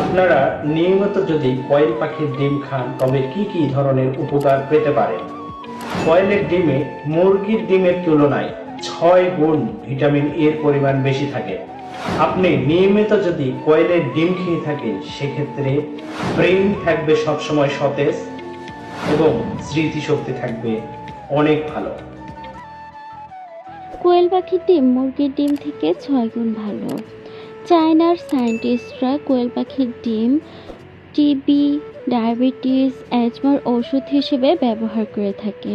আপনারা নিয়মিত যদি কয়েল পাখির ডিম খান, তবে কি কি ধরনের উপকার পেতে পারেন কয়েলের ডিমে মুরগির ডিমের তুলনায় ছয় গুণ ভিটামিন এর পরিমাণ বেশি থাকে। আপনি নিয়মিত যদি কয়েলের ডিম খেয়ে থাকেন, সেক্ষেত্রে ব্রেন থাকবে সবসময় সতেজ এবং স্মৃতিশক্তি থাকবে অনেক ভালো। কোয়েল পাখির ডিম মুরগির ডিম থেকে ছয় গুণ ভালো। চায়নার সায়েন্টিস্টরা কোয়েল পাখির ডিম টিবি ডায়াবেটিস অ্যাজমার ওষুধ হিসেবে ব্যবহার করে থাকে।